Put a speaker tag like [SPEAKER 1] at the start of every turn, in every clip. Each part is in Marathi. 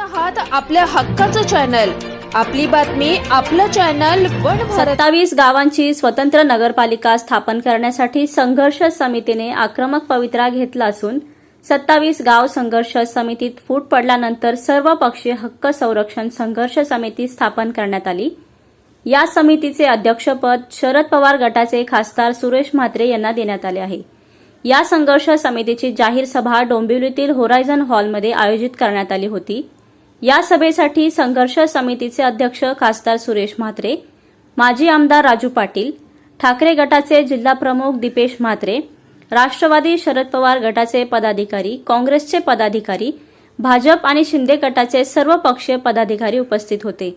[SPEAKER 1] आहात आपल्या हक्काचं चॅनल. आपली बातमी आपलं चॅनल वन
[SPEAKER 2] सत्तावीस गावांची स्वतंत्र नगरपालिका स्थापन करण्यासाठी संघर्ष समितीने आक्रमक पवित्रा घेतला असून सत्तावीस गाव संघर्ष समितीत फूट पडल्यानंतर सर्व पक्षीय हक्क संरक्षण संघर्ष समिती स्थापन करण्यात आली. या समितीचे अध्यक्षपद शरद पवार गटाचे खासदार सुरेश म्हात्रे यांना देण्यात आले आहे. या संघर्ष समितीची जाहीर सभा डोंबिवलीतील होरायझन हॉलमध्ये आयोजित करण्यात आली होती. या सभेसाठी संघर्ष समितीचे अध्यक्ष खासदार सुरेश म्हात्रे माजी आमदार राजू पाटील ठाकरे गटाचे जिल्हाप्रमुख दीपेश म्हात्रे राष्ट्रवादी शरद पवार गटाचे पदाधिकारी काँग्रेसचे पदाधिकारी भाजप आणि शिंदे गटाचे सर्व पक्षीय पदाधिकारी उपस्थित होते.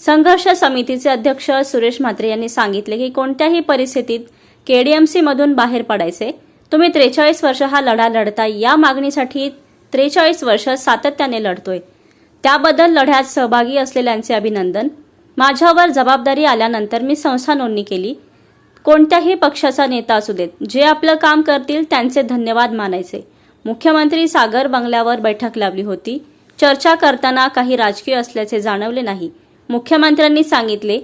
[SPEAKER 2] संघर्ष समितीचे अध्यक्ष सुरेश म्हात्रे यांनी सांगितले की कोणत्याही परिस्थितीत केडीएमसीमधून बाहेर पडायचे. तुम्ही त्रेचाळीस वर्ष हा लढा लढता या मागणीसाठी त्रेचाळीस वर्ष सातत्याने लढतोय. त्याबद्दल लढ्यात सहभागी असलेल्यांचे अभिनंदन. माझ्यावर जबाबदारी आल्यानंतर मी संस्था नोंदणी केली. कोणत्याही पक्षाचा नेता असू देत जे आपलं काम करतील त्यांचे धन्यवाद मानायचे. मुख्यमंत्री सागर बंगल्यावर बैठक लावली होती. चर्चा करताना काही राजकीय असल्याचे जाणवले नाही. मुख्यमंत्र्यांनी सांगितले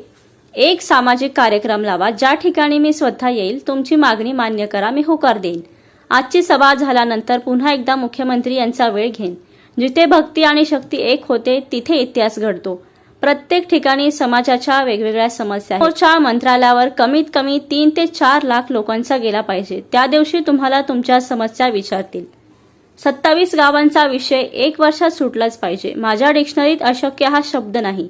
[SPEAKER 2] एक सामाजिक कार्यक्रम लावा ज्या ठिकाणी मी स्वतः येईल तुमची मागणी मान्य करा मी होकार देईन. आजची सभा झाल्यानंतर पुन्हा एकदा मुख्यमंत्री यांचा वेळ घेईन. जिथे भक्ती आणि शक्ती एक होते तिथे इतिहास घडतो. प्रत्येक ठिकाणी समाजाच्या वेगवेगळ्या समस्या मोर्चा मंत्रालयावर कमीत कमी तीन ते चार लाख लोकांचा गेला पाहिजे. त्या दिवशी तुम्हाला तुमच्या समस्या विचारतील. सत्तावीस गावांचा विषय एक वर्षात सुटलाच पाहिजे. माझ्या डिक्शनरीत अशक्य हा शब्द नाही.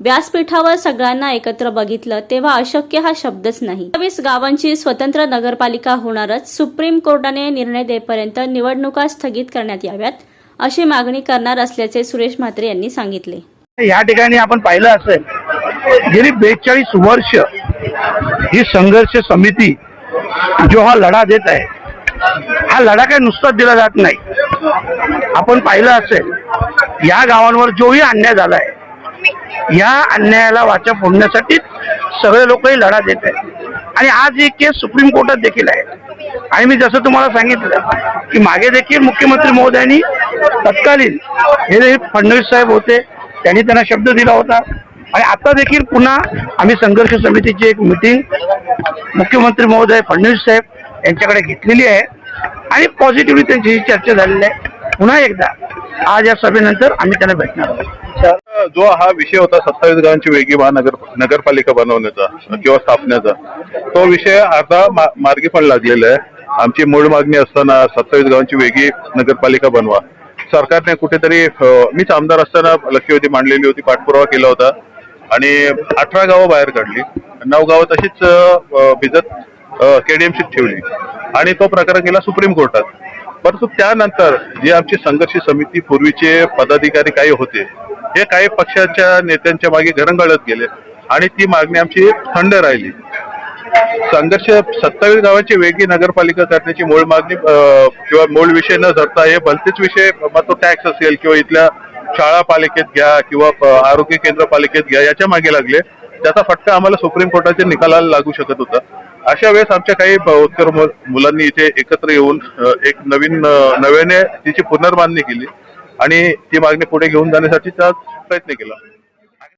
[SPEAKER 2] व्यासपीठावर सगळ्यांना एकत्र बघितलं तेव्हा अशक्य हा शब्दच नाही. सत्तावीस गावांची स्वतंत्र नगरपालिका होणारच सुप्रीम कोर्टाने निर्णय देईपर्यंत निवडणुका स्थगित करण्यात याव्यात. अशी मागणी करणार असल्याचे सुरेश म्हात्रे यांनी सांगितले.
[SPEAKER 3] या ठिकाणी आपण पाहिलं असेल गेली बेचाळीस वर्ष ही संघर्ष समिती जो हा लढा देत आहे हा लढा काही नुसताच दिला जात नाही. आपण पाहिलं असेल या गावांवर जोही अन्याय झालाय या अन्यायाला वाचा फोडण्यासाठी सगळे लोकही लढा देत आहेत. आणि आज ही केस सुप्रीम कोर्टात देखील आहे. आणि मी जसं तुम्हाला सांगितलं की मागे देखील मुख्यमंत्री महोदयांनी तत्कालीन हे फडणवीस साहेब होते त्यांनी त्यांना शब्द दिला होता. आणि आता देखील पुन्हा आम्ही संघर्ष समितीची एक मिटिंग मुख्यमंत्री महोदय फडणवीस साहेब यांच्याकडे घेतलेली आहे. आणि पॉझिटिव्हली त्यांची चर्चा झालेली आहे. पुन्हा एकदा आज या सभेनंतर आम्ही त्यांना भेटणार आहोत.
[SPEAKER 4] जो हा विषय होता सत्तावीस गावांची वेगळी महानगर नगरपालिका बनवण्याचा किंवा स्थापण्याचा तो विषय आता मा- मार्गी पण लागलेला आहे. आमची मूळ मागणी असताना सत्तावीस गावांची वेगळी नगरपालिका बनवा. सरकारने कुठेतरी मीच आमदार असताना लक्ष्यवती मांडलेली होती पाठपुरावा केला होता. आणि अठरा गावं बाहेर काढली. नऊ गावं तशीच भिजत केडीएमसीत ठेवली. आणि तो प्रकार गेला सुप्रीम कोर्टात. परंतु त्यानंतर जी आमची संघर्ष समिती पूर्वीचे पदाधिकारी काही होते हे काही पक्षाच्या नेत्यांच्या मागे घरंगळत गेले. आणि ती मागणी आमची थंड राहिली. संघर्ष सत्तावीस गावांची वेगळी नगरपालिका करण्याची मूळ मागणी किंवा मूळ विषय न धरता हे भलतेच विषय मग तो टॅक्स असेल किंवा इथल्या शाळा पालिकेत घ्या किंवा आरोग्य केंद्र पालिकेत घ्या याच्या मागे लागले. त्याचा फटका आम्हाला सुप्रीम कोर्टाच्या निकालाला लागू शकत होता. अशा वेळेस आमच्या काही उत्तर मुलांनी इथे एकत्र येऊन एक नवीन नव्याने तिची पुनर्बांधणी केली आणि ती मागणी पुढे घेऊन जाण्यासाठीचा प्रयत्न केला.